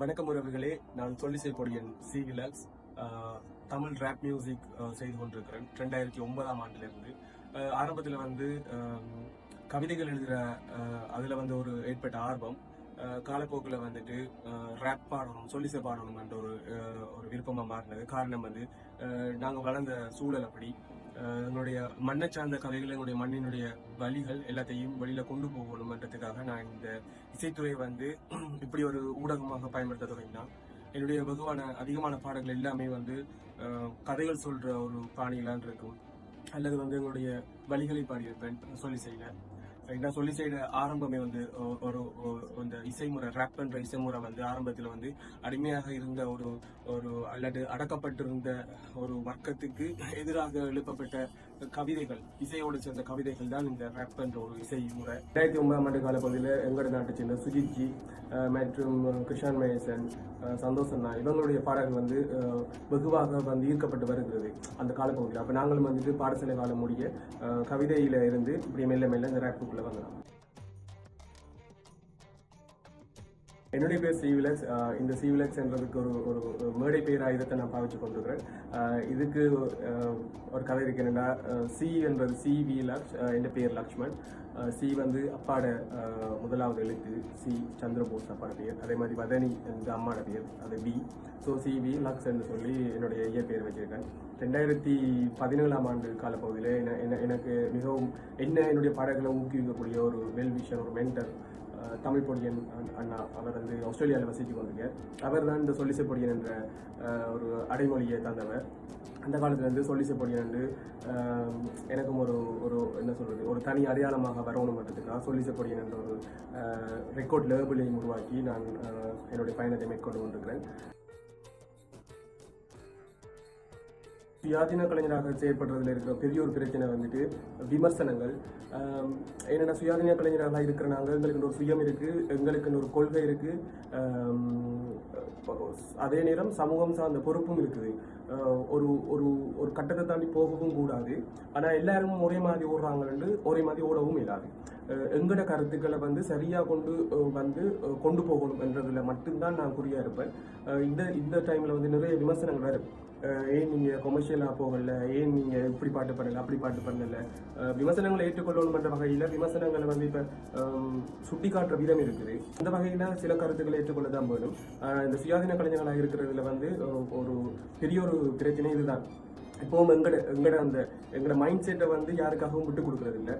வணக்கம் உறவுகளே நான் சொல்லிசை பொடியன் சி விலாக்ஸ் தமிழ் ரேப் மியூசிக் செய்து கொண்டிருக்கிறேன். ரெண்டாயிரத்தி ஒன்பதாம் ஆண்டிலிருந்து. ஆரம்பத்தில் வந்து கவிதைகள் எழுதுகிற அதில் வந்து ஒரு ஏற்பட்ட ஆர்வம். காலப்போக்கில் வந்துட்டு ரேப் பாடணும் சொல்லிசை பாடணும் என்ற ஒரு ஒரு விருப்பமாக மாறினது. காரணம் வந்து நாங்கள் வளர்ந்த சூழல் அப்படி. எங்களுடைய மண்ணை சார்ந்த கதைகள் எங்களுடைய மண்ணினுடைய வழிகள் எல்லாத்தையும் வெளியில கொண்டு போகணும்ன்றதுக்காக நான் இந்த இசைத்துறை வந்து இப்படி ஒரு ஊடகமாக பயன்படுத்த தொடங்கினான் என்னுடைய வெகுவான அதிகமான பாடல்கள் எல்லாமே வந்து கதைகள் சொல்ற ஒரு பாணியிலான் இருக்கும். அல்லது வந்து எங்களுடைய வழிகளை பாடியிருப்பேன் சொல்லி செய்யல நான் சொல்லி செய்த ஆரம்பமே வந்து ஒரு இந்த இசைமுறை ரேப் பண்ற இசைமுறை வந்து ஆரம்பத்தில் வந்து அடிமையாக இருந்த ஒரு ஒரு அல்லது அடக்கப்பட்டிருந்த ஒரு வர்க்கத்துக்கு எதிராக எழுப்பப்பட்ட கவிதைகள் இசையோடு சேர்ந்த கவிதைகள் தான் இந்த ரேப் என்ற ஒரு இசை முறை. ரெண்டாயிரத்தி ஒன்பதாம் ஆண்டு காலப்பகுதியில் எங்களோட நாட்டை சேர்ந்த சுஜித் ஜி மற்றும் கிருஷான் மகேசன் சந்தோஷ் அண்ணா இவங்களுடைய பாடல்கள் வந்து வெகுவாக வந்து ஈர்க்கப்பட்டு வருகிறது அந்த காலப்பகுதியில் அப்போ நாங்களும் வந்துட்டு பாடசாலை காலம் முடிய கவிதையில் இருந்து இப்படி மெல்ல மெல்ல இந்த ரேப்புக்குள்ளே வந்தோம். என்னுடைய பேர் சிவிலக்ஸ் இந்த சிவிலக்ஸ் என்றதுக்கு ஒரு ஒரு மேடை பெயர் ஆயுதத்தை நான் பாவிச்சு கொண்டிருக்கிறேன். இதுக்கு ஒரு கதை இருக்கு என்னென்னா சி என்பது சி வி லக்ஷ் என் பேர் லக்ஷ்மண். சி வந்து அப்பாட முதலாவது எழுத்து சி சந்திரபோஸ் அப்பாட பெயர். அதே மாதிரி வதனி என்ற அம்மாட பெயர் அது பி ஸோ சி வி லக்ஸ் என்று சொல்லி என்னுடைய இயற்பெயர் வச்சிருக்கேன். ரெண்டாயிரத்தி பதினேழாம் ஆண்டு காலப்பகுதியில் என்ன- என்ன- எனக்கு மிகவும் என்ன என்னுடைய பாடல்களை ஊக்குவிக்கக்கூடிய ஒரு வெல்விஷன் ஒரு மென்டர் தமிழ் பொடியன் அண்ணா அவர் வந்து ஆஸ்திரேலியாவில் வசித்து கொண்டிருக்கார் அவர் தான் இந்த சொல்லிசை பொடியன் என்ற ஒரு அடைமொழியை தந்தவர். அந்த காலத்துலேருந்து சொல்லிசை பொடியன் என்று எனக்கும் ஒரு ஒரு என்ன சொல்கிறது ஒரு தனி அடையாளமாக வரணுன்றதுக்காக சொல்லிசை பொடியன் என்ற ஒரு ரெக்கார்ட் லேபிளையும் உருவாக்கி நான் என்னுடைய பயணத்தை மேற்கொண்டு கொண்டிருக்கிறேன். சுயாதீன கலைஞராக செயற்படுறதுல இருக்கிற பெரிய ஒரு பிரச்சனை வந்துட்டு விமர்சனங்கள். என்னென்ன சுயாதீன கலைஞர்களாக இருக்கிற நாங்கள் எங்களுக்கு ஒரு சுயம் இருக்குது எங்களுக்கு ஒரு கொள்கை இருக்குது அதே நேரம் சமூகம் சார்ந்த பொறுப்பும் இருக்குது. ஒரு ஒரு ஒரு கட்டத்தை தாண்டி போகவும் கூடாது. ஆனால் எல்லாரும் ஒரே மாதிரி ஓடுறாங்கன்னு ஒரே மாதிரி ஓடவும் இல்லாது எங்கட கருத்துக்களை வந்து சரியாக கொண்டு வந்து கொண்டு போகணும் என்றதில் மட்டும்தான் நான் குறியாக இருப்பேன். இந்த இந்த டைமில் வந்து நிறைய விமர்சனங்கள் வரும். ஏன் நீங்கள் கொமர்ஷியலாக போகல? ஏன் நீங்கள் இப்படி பாட்டு பண்ணலை அப்படி பாட்டு பண்ணலை விமர்சனங்களை ஏற்றுக்கொள்ளணும்ன்ற வகையில் விமர்சனங்களை வந்து இப்போ சுட்டி காட்டுற விதம் இருக்குது. அந்த வகையில் சில கருத்துக்களை ஏற்றுக்கொள்ள தான் போயிடும் இந்த சுயாதீன கலைஞர்களாக இருக்கிறதுல வந்து ஒரு பெரிய ஒரு பிரச்சனை இதுதான். இப்போவும் எங்கட எங்கட அந்த எங்கட மைண்ட் செட்டை வந்து யாருக்காகவும் விட்டு கொடுக்கறது இல்லை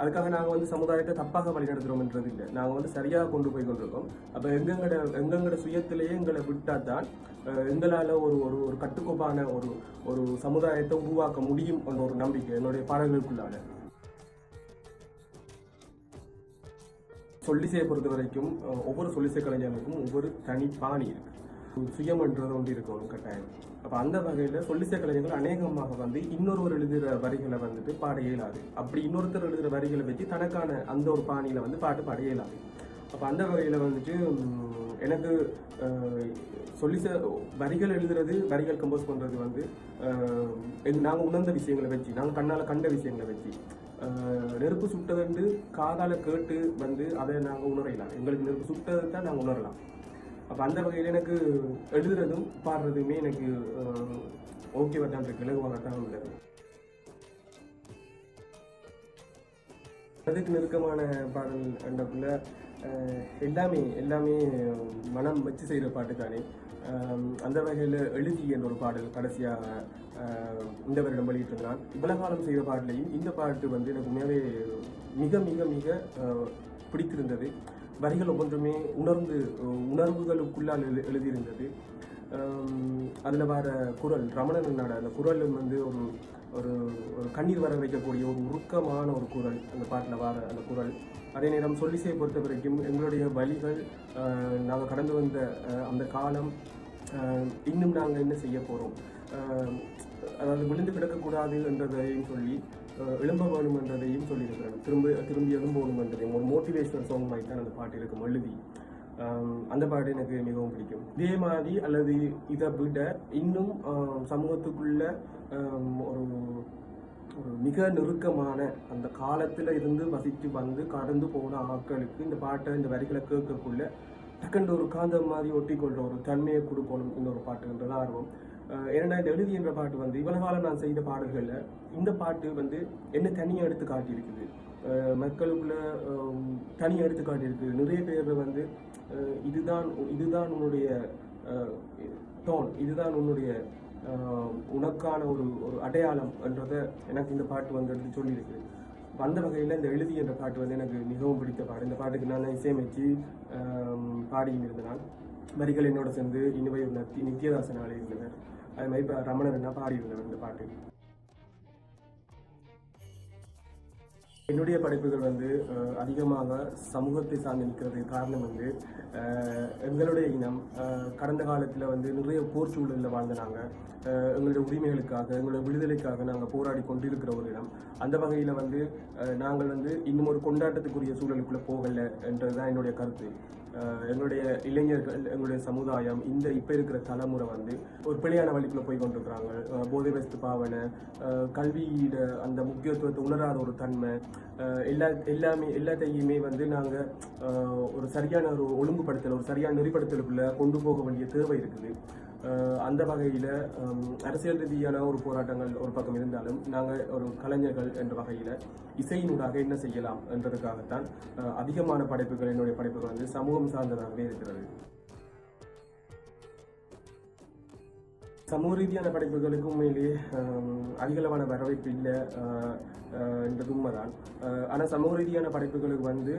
அதுக்காக நாங்கள் வந்து சமுதாயத்தை தப்பாக வழிநடத்துகிறோம்ன்றது இல்லை நாங்கள் வந்து சரியாக கொண்டு போய் கொண்டிருக்கோம். அப்போ எங்கெங்கட எங்கெங்கட சுயத்திலேயே எங்களை விட்டா தான் எங்களால் ஒரு ஒரு ஒரு கட்டுக்கோப்பான ஒரு ஒரு சமுதாயத்தை உருவாக்க முடியும் என்ற ஒரு நம்பிக்கை என்னுடைய பாடல்களுக்குள்ளான சொல்லிசையை பொறுத்த வரைக்கும் ஒவ்வொரு சொல்லிசை கலைஞர்களுக்கும் ஒவ்வொரு தனி பாணி இருக்கு. சுயம்ன்றது ஒன்று இருக்கணும் கட்டாயம். அப்போ அந்த வகையில் சொல்லிசை கலைஞர்கள் அநேகமாக வந்து இன்னொருவர் எழுதுகிற வரிகளை வந்துட்டு பாட இயலாது. அப்படி இன்னொருத்தர் எழுதுகிற வரிகளை வச்சு தனக்கான அந்த ஒரு பாணியில் வந்து பாட்டு பாட இயலாது. அப்போ அந்த வகையில் வந்துட்டு எனக்கு சொல்லிச சொல்லிசை வரிகள் எழுதுறது வரிகள் கம்போஸ் பண்ணுறது வந்து அஹ், எங்க- உணர்ந்த விஷயங்களை வச்சு நாங்கள் கண்ணால் கண்ட விஷயங்களை வச்சு நெருப்பு நெருப்பு சுட்டதுண்டு காதால் கேட்டு வந்து அதை நாங்கள் உணரலாம் எங்களுக்கு நெருப்பு சுட்டதை தான் நாங்கள் உணரலாம். அப்போ அந்த வகையில் எனக்கு எழுதுறதும் பாடுறதுமே எனக்கு ஓகே தான் இருக்கு. இலகுவாகத்தான் உள்ளது. அதுக்கு நெருக்கமான பாடல் என்றக்குள்ள எல்லாமே எல்லாமே மனம் வச்சு செய்கிற பாட்டு தானே அந்த வகையில் எழுதி என்ற ஒரு பாடல் கடைசியாக இந்த வருடம் வெளியிட்டிருந்தான் இவ்வளவு காலம் செய்த பாடலையும் இந்த பாட்டு வந்து எனக்கு உண்மையாகவே மிக மிக மிக பிடித்திருந்தது. வரிகள் ஒவ்வொன்றுமே உணர்ந்து உணர்வுகளுக்குள்ளால் எழு எழுதியிருந்தது. அதில் வர குரல் ரமணன் நாட அந்த குரல் வந்து ஒரு ஒரு ஒரு கண்ணீர் வர வைக்கக்கூடிய ஒரு உருக்கமான ஒரு குரல் அந்த பாட்டில் வர அந்த குரல். அதே நேரம் சொல்லிசையை பொறுத்த வரைக்கும் எங்களுடைய வழிகள் நாங்கள் கடந்து வந்த அந்த காலம் இன்னும் நாங்கள் என்ன செய்ய போகிறோம் அதாவது விழுந்து கிடக்கக்கூடாது என்றதையும் சொல்லி எழும்ப வேணும் என்றதையும் சொல்லியிருக்கிறேன் திரும்ப திரும்பி எழும்பணும் என்றதையும். ஒரு மோட்டிவேஷனல் சாங் மாதிரி தான் அந்த பாட்டு இருக்கும் எழுதி அந்த பாட்டு எனக்கு மிகவும் பிடிக்கும். இதே மாதிரி அல்லது இதை விட இன்னும் சமூகத்துக்குள்ள ஒரு ஒரு மிக நெருக்கமான அந்த காலத்தில் இருந்து வசித்து வந்து கடந்து போன ஆட்களுக்கு இந்த பாட்டை இந்த வரிகளை கேட்கக்குள்ள டக்குன்னு ஒரு காந்தம் மாதிரி ஒட்டி ஒட்டிக்கொள்ற ஒரு தன்மையை கொடுக்கணும் இன்னொரு பாட்டுன்றது ஆர்வம். ஏன்னா இந்த எழுதி என்ற பாட்டு வந்து இவ்வளவு காலம் நான் செய்த பாடல்களில் இந்த பாட்டு வந்து என்ன தனியாக எடுத்து காட்டியிருக்குது. மக்களுக்குள்ள தனியாக எடுத்து காட்டியிருக்கு. நிறைய பேர் வந்து இதுதான் இதுதான் உன்னுடைய டோன் இதுதான் உன்னுடைய உனக்கான ஒரு ஒரு அடையாளம் என்றதை எனக்கு இந்த பாட்டு வந்து எடுத்து சொல்லியிருக்கு. அந்த வகையில் இந்த எழுதி என்ற பாட்டு வந்து எனக்கு மிகவும் பிடித்த பாட்டு. இந்த பாட்டுக்கு நான் இசையமைச்சு பாடியும் பாடியிருந்தேன் வரிகள் என்னோட சேர்ந்து இனிவை நத்தி நித்யதாசன் ஆளி இருந்தவர் அது மாதிரி இப்போ ரமணன் என்ன பாடியிருந்தவர் இந்த பாட்டு? என்னுடைய படைப்புகள் வந்து அதிகமாக சமூகத்தை சார்ந்து நிற்கிறதுக்கு காரணம் வந்து எங்களுடைய இனம் கடந்த காலத்தில் வந்து நிறைய போர் சூழலில் வாழ்ந்த நாங்கள் எங்களுடைய உரிமைகளுக்காக எங்களுடைய விடுதலைக்காக நாங்கள் போராடி கொண்டிருக்கிற ஒரு இடம் அந்த வகையில் வந்து நாங்கள் வந்து இன்னும் ஒரு கொண்டாட்டத்துக்குரிய சூழலுக்குள்ளே போகலை என்றதுதான் என்னுடைய கருத்து. எங்களுடைய இளைஞர்கள் எங்களுடைய சமுதாயம் இந்த இப்போ இருக்கிற தலைமுறை வந்து ஒரு பிழையான வழிக்குள்ளே போய் கொண்டிருக்கிறாங்க. போதை வஸ்து பாவனை கல்வியிட அந்த முக்கியத்துவத்தை உணராத ஒரு தன்மை எல்லா எல்லாமே எல்லாத்தையுமே வந்து நாங்கள் ஒரு சரியான ஒரு ஒழுங்குபடுத்தல் ஒரு சரியான நெறிப்படுத்தலுக்குள்ளே கொண்டு போக வேண்டிய தேவை இருக்குது. அந்த வகையில் அரசியல் ரீதியான ஒரு போராட்டங்கள் ஒரு பக்கம் இருந்தாலும் நாங்கள் ஒரு கலைஞர்கள் என்ற வகையில் இசையினூடாக என்ன செய்யலாம் என்றதுக்காகத்தான் அதிகமான படைப்புகள் என்னுடைய படைப்புகள் வந்து சமூகம் சார்ந்ததாகவே இருக்கிறது. சமூக ரீதியான படைப்புகளுக்கு உண்மையிலேயே அதிகளவான வரவேற்பு இல்லை. என்றது உண்மைதான் ஆனால் சமூக ரீதியான படைப்புகளுக்கு வந்து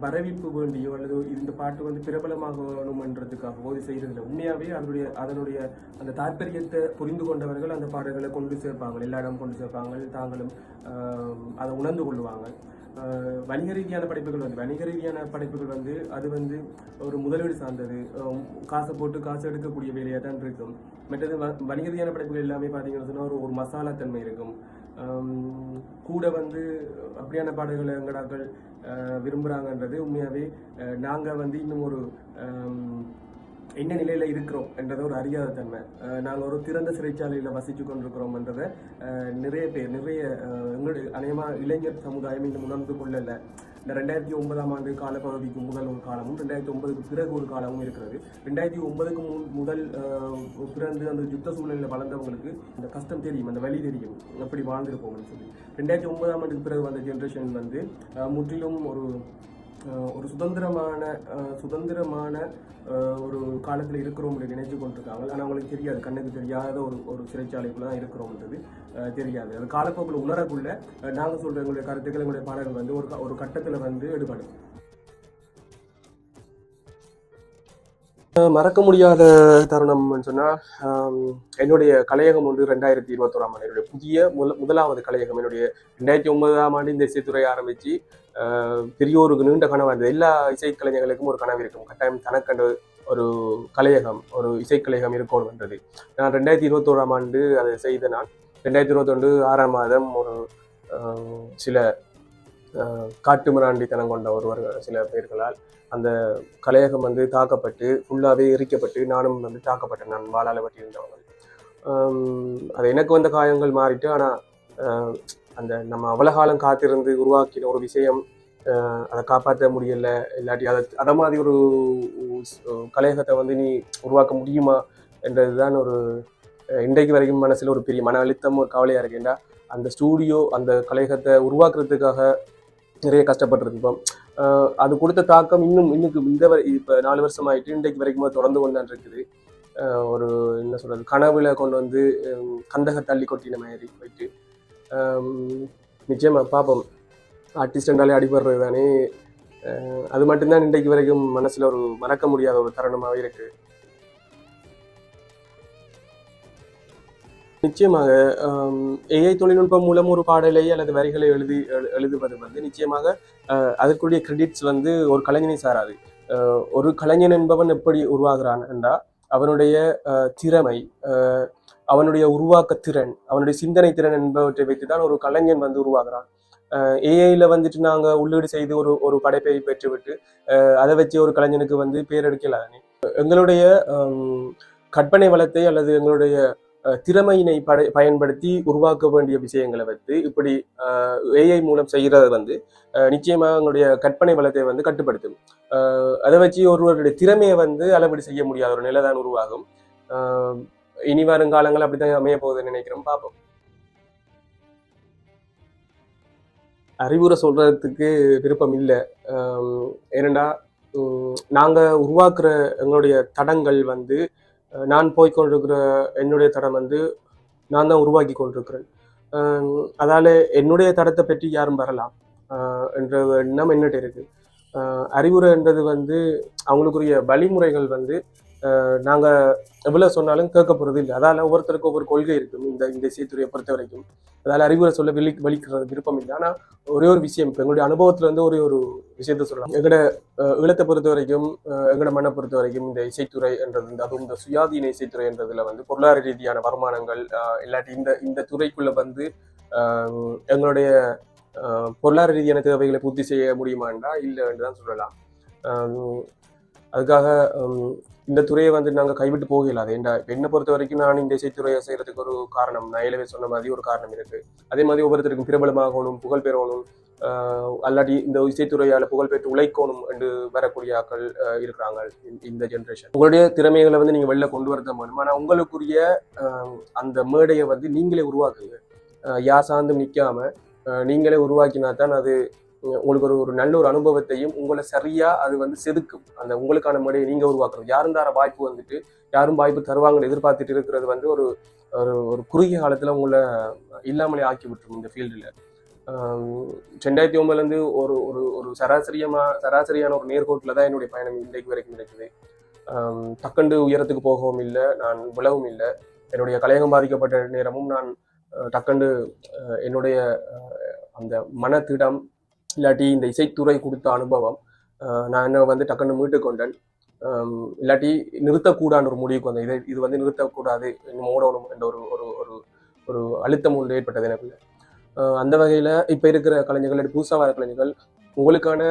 வரவிப்பு வரவேற்பு வேண்டியோ அல்லது இந்த பாட்டு வந்து பிரபலமாகணுமன்றதுக்காகவோ இது செய்கிறதில்ல உண்மையாகவே அதனுடைய அதனுடைய அந்த தாற்பயத்தை புரிந்து கொண்டவர்கள் அந்த பாடல்களை கொண்டு சேர்ப்பாங்க எல்லா இடம் கொண்டு சேர்ப்பாங்க தாங்களும் அதை உணர்ந்து கொள்ளுவாங்க வணிக ரீதியான படைப்புகள் வந்து வணிக ரீதியான படைப்புகள் வந்து அது வந்து ஒரு முதலீடு சார்ந்தது. காசை போட்டு காசு எடுக்கக்கூடிய வேலையாக தான் இருக்கும். மற்றது வ- வணிக ரீதியான படைப்புகள் எல்லாமே பார்த்தீங்கன்னு சொன்னால் ஒரு ஒரு மசாலா தன்மை இருக்கும். கூட வந்து அப்படியான பாடல்களை எங்கடாக்கள் விரும்புகிறாங்கன்றது உண்மையாகவே நாங்கள் வந்து இன்னும் ஒரு என்ன நிலையில் இருக்கிறோம் என்றதை ஒரு அறியாத தன்மை. நாங்கள் ஒரு திறந்த சிறைச்சாலையில் வசித்து கொண்டிருக்கிறோம் என்றதை நிறைய பேர் நிறைய எங்களுடைய அநேகமாக இளைஞர் சமுதாயம் இன்னும் உணர்ந்து கொள்ளலை. இந்த ரெண்டாயிரத்தி ஒன்பதாம் ஆண்டு காலப்பகுதிக்கு முதல் ஒரு காலமும் ரெண்டாயிரத்தி ஒன்பதுக்கு பிறகு ஒரு காலமும் இருக்கிறது. ரெண்டாயிரத்தி ஒன்பதுக்கு முன் முதல் பிறந்து அந்த யுத்த சூழ்நிலையில் வளர்ந்தவங்களுக்கு இந்த கஷ்டம் தெரியும் அந்த வழி தெரியும். எப்படி வாழ்ந்திருப்போம்னு சொல்லி. ரெண்டாயிரத்தி ஒன்பதாம் ஆண்டுக்கு பிறகு வந்த ஜென்ரேஷன் வந்து முற்றிலும் ஒரு ஒரு சுதந்திரமான சுதந்திரமான ஒரு காலத்தில் இருக்கிறோம் நினைச்சு கொண்டிருக்காங்க. ஆனால் அவங்களுக்கு தெரியாது. கண்ணுக்கு தெரியாத ஒரு ஒரு சிறைச்சாலைக்குள்ள தான் இருக்கிறோம்ன்றது தெரியாது. அது காலப்போக்கில் உணரக்குள்ள நாங்கள் சொல்கிற எங்களுடைய கருத்துக்கள் எங்களுடைய பாடல்கள் வந்து ஒரு ஒரு கட்டத்தில் வந்து எடுபடும். மறக்க முடியாத தருணம்னு சொன்னால் என்னுடைய கலையகம் ஒன்று ரெண்டாயிரத்தி இருபத்தோராம் ஆண்டு. என்னுடைய புதிய முதல் முதலாவது கலையகம். என்னுடைய ரெண்டாயிரத்தி ஒன்பதாம் ஆண்டு இந்த இசைத்துறை ஆரம்பித்து பெரியோருக்கு நீண்ட கனவு இருந்தது எல்லா இசைக்கலைஞர்களுக்கும் ஒரு கனவு இருக்கும். கட்டாயம் தனக்கண்டு ஒரு கலையகம் ஒரு இசைக்கலையகம் இருக்கணும்ன்றது நான் ரெண்டாயிரத்தி இருபத்தோராம் ஆண்டு அதை செய்த நான் ரெண்டாயிரத்தி இருபத்தொன்று ஆறாம் மாதம் ஒரு சில காட்டுமிராண்டித்தனம் கொண்ட ஒருவர் சில பேர்களால் அந்த கலையகம் வந்து தாக்கப்பட்டு ஃபுல்லாகவே எரிக்கப்பட்டு நானும் வந்து தாக்கப்பட்டேன். நான் வாழால இருந்தவங்க அது எனக்கு வந்த காயங்கள் மாறிட்டு ஆனால் அந்த நம்ம அவ்வளோ காலம் காத்திருந்து உருவாக்கின ஒரு விஷயம் அதை காப்பாற்ற முடியல. இல்லாட்டி அதை அதை மாதிரி ஒரு கலையகத்தை வந்து நீ உருவாக்க முடியுமா என்றது தான் ஒரு இன்றைக்கு வரைக்கும் மனசில் ஒரு பெரிய மன அழுத்தம் ஒரு கவலையாக இருக்கேன்டா அந்த ஸ்டூடியோ அந்த கலையகத்தை உருவாக்குறதுக்காக நிறைய கஷ்டப்பட்டிருப்போம் அது கொடுத்த தாக்கம் இன்னும் இன்னுக்கு இந்த வரை இப்போ நாலு வருஷம் ஆயிட்டு இன்றைக்கு வரைக்கும் போது தொடர்ந்து கொண்டு இருக்குது. ஒரு என்ன சொல்கிறது கனவுல கொண்டு வந்து கந்தக தள்ளி கொட்டின மாதிரி போயிட்டு நிச்சயமாக பார்ப்போம் ஆர்டிஸ்டண்டாலே அடிபடுறது தானே. அது மட்டும்தான் இன்றைக்கு வரைக்கும் மனசில் ஒரு மறக்க முடியாத ஒரு தருணமாகவே இருக்குது நிச்சயமாக ஏஐ தொழில்நுட்பம் மூலம் ஒரு பாடலை அல்லது வரிகளை எழுதி எழுதுவது வந்து நிச்சயமாக அதற்குரிய கிரெடிட்ஸ் வந்து ஒரு கலைஞனை சாராது. ஆஹ் ஒரு கலைஞன் என்பவன் எப்படி உருவாகிறான் என்றா அவனுடைய திறமை ஆஹ் அவனுடைய உருவாக்க திறன் அவனுடைய சிந்தனை திறன் என்பவற்றை வைத்து தான் ஒரு கலைஞன் வந்து உருவாகிறான். ஏஐல வந்துட்டு நாங்க உள்ளீடு செய்து ஒரு ஒரு படைப்பை பெற்றுவிட்டு அதை வச்சு ஒரு கலைஞனுக்கு வந்து பேர் எங்களுடைய கற்பனை வளத்தை அல்லது எங்களுடைய திறமையினை படை பயன்படுத்தி உருவாக்க வேண்டிய விஷயங்களை வந்து இப்படி ஏஐ மூலம் செய்கிறத வந்து நிச்சயமாக நிச்சயமா அவங்களுடைய கற்பனை வளத்தை வந்து கட்டுப்படுத்தும். அதை வச்சு ஒருவருடைய திறமையை வந்து அளவீடு செய்ய முடியாத ஒரு நிலை தான் உருவாகும் இனி வரும் காலங்கள் அப்படித்தான் அமைய போகுதுன்னு நினைக்கிறோம். பார்ப்போம். அறிவுரை சொல்றதுக்கு விருப்பம் இல்லை. ஏனெண்டா நாங்கள் நாங்க உருவாக்குற எங்களுடைய தடங்கள் வந்து நான் போய் கொண்டிருக்கிற என்னுடைய தடம் வந்து நான் தான் உருவாக்கி கொண்டிருக்கிறேன். அஹ், அதால என்னுடைய தடத்தை பற்றி யாரும் வரலாம். அஹ், என்ற எண்ணம் என்னட்டு இருக்கு. அறிவுரைன்றது வந்து அவங்களுக்குரிய வழிமுறைகள் வந்து நாங்கள் எவ்வளோ சொன்னாலும் கேட்க போகிறது இல்லை. அதால் ஒவ்வொருத்தருக்கும் ஒவ்வொரு கொள்கை இருக்கும். இந்த இந்த இசைத்துறையை பொறுத்த வரைக்கும் அதால் அறிவுரை சொல்ல வெளி வலிக்கிறது விருப்பம் இல்லை. ஆனால் ஒரே ஒரு விஷயம் இப்போ எங்களுடைய அனுபவத்தில் இருந்து ஒரே ஒரு விஷயத்த சொல்லலாம். எங்களோட ஈழத்தை பொறுத்த வரைக்கும் எங்களோட மண்ணை பொறுத்த வரைக்கும் இந்த இசைத்துறை என்றது இந்த அதுவும் இந்த சுயாதீன இசைத்துறை என்றதுல வந்து பொருளாதார ரீதியான வருமானங்கள் இல்லாட்டி இந்த இந்த துறைக்குள்ளே வந்து எங்களுடைய பொருளாதார ரீதியான தேவைகளை பூர்த்தி செய்ய முடியுமாண்டா? இல்லை என்று தான் சொல்லலாம் அதுக்காக இந்த துறையை வந்து நாங்கள் கைவிட்டு போகல அது என்னை பொறுத்த வரைக்கும் நான் இந்த இசைத்துறையை செய்கிறதுக்கு ஒரு காரணம். நான் ஏலவே சொன்ன மாதிரி ஒரு காரணம் இருக்குது அதே மாதிரி ஒவ்வொருத்தருக்கும் பிரபலமாகணும் புகழ் பெறணும் அல்லாட்டி இந்த இசைத்துறையால் புகழ்பெற்று உழைக்கணும் என்று வரக்கூடிய ஆக்கள் இருக்கிறாங்க இந்த- ஜென்ரேஷன் உங்களுடைய திறமைகளை வந்து நீங்கள் வெளில கொண்டு வரத மூலம் ஆனால் உங்களுக்குரிய அந்த மேடையை வந்து நீங்களே உருவாக்குங்க. யார் யா சார்ந்தும் நீங்களே உருவாக்கினா தான் அது உங்களுக்கு ஒரு ஒரு நல்ல ஒரு அனுபவத்தையும் உங்களை சரியா அது வந்து செதுக்கும். அந்த உங்களுக்கான முறையை நீங்க உருவாக்குறது யாரும் தர வாய்ப்பு வந்துட்டு யாரும் வாய்ப்பு தருவாங்கன்னு எதிர்பார்த்துட்டு இருக்கிறது வந்து ஒரு ஒரு ஒரு குறுகிய காலத்துல உங்களை இல்லாமலே ஆக்கி விட்டுரும் இந்த ஃபீல்டில். ரெண்டாயிரத்தி ஒன்பதுலேருந்து ஒரு ஒரு ஒரு சராசரியமா சராசரியான ஒரு நேர்கோட்டில் தான் என்னுடைய பயணம் இன்றைக்கு வரைக்கும் இருக்குது ஆம், டக்குண்டு உயரத்துக்கு போகவும் இல்லை நான் விழவும் இல்லை. என்னுடைய கலையகம் பாதிக்கப்பட்ட நேரமும் நான் அஹ், டக்குண்டு என்னுடைய அந்த மனத்திடம் இல்லாட்டி இந்த இசைத்துறை கொடுத்த அனுபவம் நான் என்ன வந்து டக்குன்னு மீட்டு கொண்டேன் இல்லாட்டி நிறுத்தக்கூடான்னு ஒரு முடிவுக்கு வந்தேன். இதை இது வந்து நிறுத்தக்கூடாது இன்னும் ஓடணும் என்ற ஒரு ஒரு ஒரு ஒரு அழுத்தம் ஒன்று ஏற்பட்டது எனக்குள்ள அந்த வகையில் இப்போ இருக்கிற கலைஞர்கள் இல்லாட்டி புதுசாக வர கலைஞர்கள் உங்களுக்கான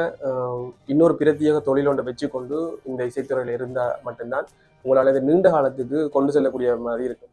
இன்னொரு பிரத்யேக தொழில் ஒன்றை வச்சுக்கொண்டு இந்த இசைத்துறையில் இருந்தால் மட்டும்தான் உங்களால் இதை நீண்ட காலத்துக்கு கொண்டு செல்லக்கூடிய மாதிரி இருக்கும்